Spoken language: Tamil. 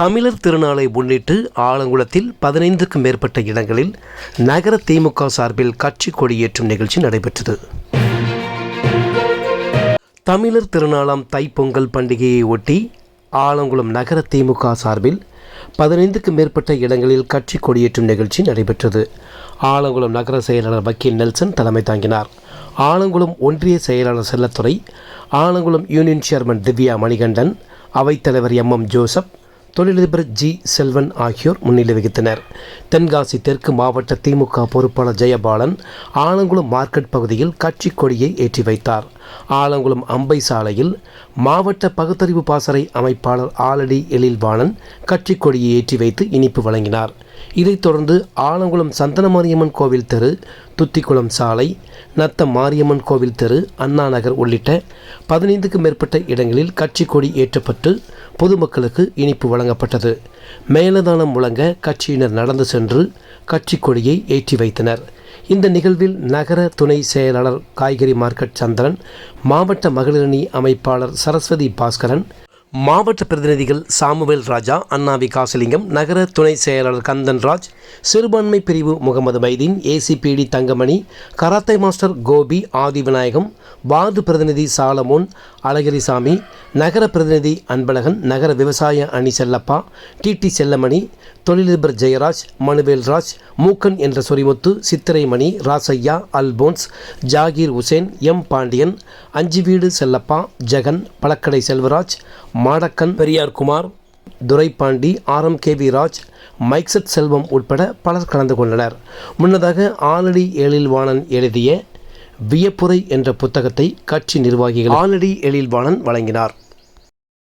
தமிழர் திருநாளை முன்னிட்டு ஆலங்குளத்தில் பதினைந்துக்கும் மேற்பட்ட இடங்களில் நகர திமுக சார்பில் கட்சி கொடியேற்றும் நிகழ்ச்சி நடைபெற்றது. தமிழர் திருநாளாம் தைப்பொங்கல் பண்டிகையை ஒட்டி ஆலங்குளம் நகர திமுக சார்பில் பதினைந்துக்கும் மேற்பட்ட இடங்களில் கட்சி கொடியேற்றும் நிகழ்ச்சி நடைபெற்றது. ஆலங்குளம் நகர செயலாளர் வக்கீல் நெல்சன் தலைமை தாங்கினார். ஆலங்குளம் ஒன்றிய செயலாளர் செல்லத்துறை ஆலங்குளம் யூனியன் சேர்மன் திவ்யா மணிகண்டன் அவைத்தலைவர் எம் எம் ஜோசப் தொழிலதிபர் ஜி. செல்வன் ஆகியோர் முன்னிலை வகித்தனர். தென்காசி தெற்கு மாவட்ட திமுக பொறுப்பாளர் ஜெயபாலன் ஆலங்குளம் மார்க்கெட் பகுதியில் கட்சி கொடியை ஏற்றி வைத்தார். ஆலங்குளம் அம்பை சாலையில் மாவட்ட பகுத்தறிவு பாசறை அமைப்பாளர் ஆலடி எழில்வாணன் கட்சி கொடியை ஏற்றி வைத்து இனிப்பு வழங்கினார். இதைத் தொடர்ந்து ஆலங்குளம் சந்தன மாரியம்மன் கோவில் தெரு துத்திக்குளம் சாலை நத்த மாரியம்மன் கோவில் தெரு அண்ணா நகர் உள்ளிட்ட பதினைந்துக்கும் மேற்பட்ட இடங்களில் கட்சி கொடி ஏற்றப்பட்டு பொதுமக்களுக்கு இனிப்பு வழங்கப்பட்டது. மேலதானம் முழங்க கட்சியினர் நடந்து சென்று கட்சி கொடியை ஏற்றி வைத்தனர். இந்த நிகழ்வில் நகர துணை செயலாளர் காய்கறி மார்க்கெட் சந்திரன் மாவட்ட மகளிரணி அமைப்பாளர் சரஸ்வதி பாஸ்கரன் மாவட்ட பிரதிநிதிகள் சாமுவேல் ராஜா அண்ணா விகாசலிங்கம் நகர துணை செயலாளர் கந்தன்ராஜ் சிறுபான்மை பிரிவு Mohammed Maideen ACPD Thangamani karate master Gopi Adivinayagam ward பிரதிநிதி சாலமோன் அழகிரிசாமி நகர பிரதிநிதி அன்பழகன் நகர விவசாய அணி செல்லப்பா டிடி செல்லமணி தொழிலதிபர் ஜெயராஜ் மனுவேல்ராஜ் மூக்கன் என்ற சொரிமுத்து சித்திரைமணி ராசையா அல்போன்ஸ் ஜாகீர் உசேன் எம் பாண்டியன் அஞ்சு வீடு Chellappa Jegan பழக்கடை Selvaraj Madakkan Periyarkumar Duraipandi R K V Raj mic set Selvam உட்பட பலர் கலந்து கொண்டனர். முன்னதாக ஆலடி எழில்வாணன் எழுதிய வியப்புரை என்ற புத்தகத்தை கட்சி நிர்வாகிகள் ஆலடி எழில்வாணன் வழங்கினார்.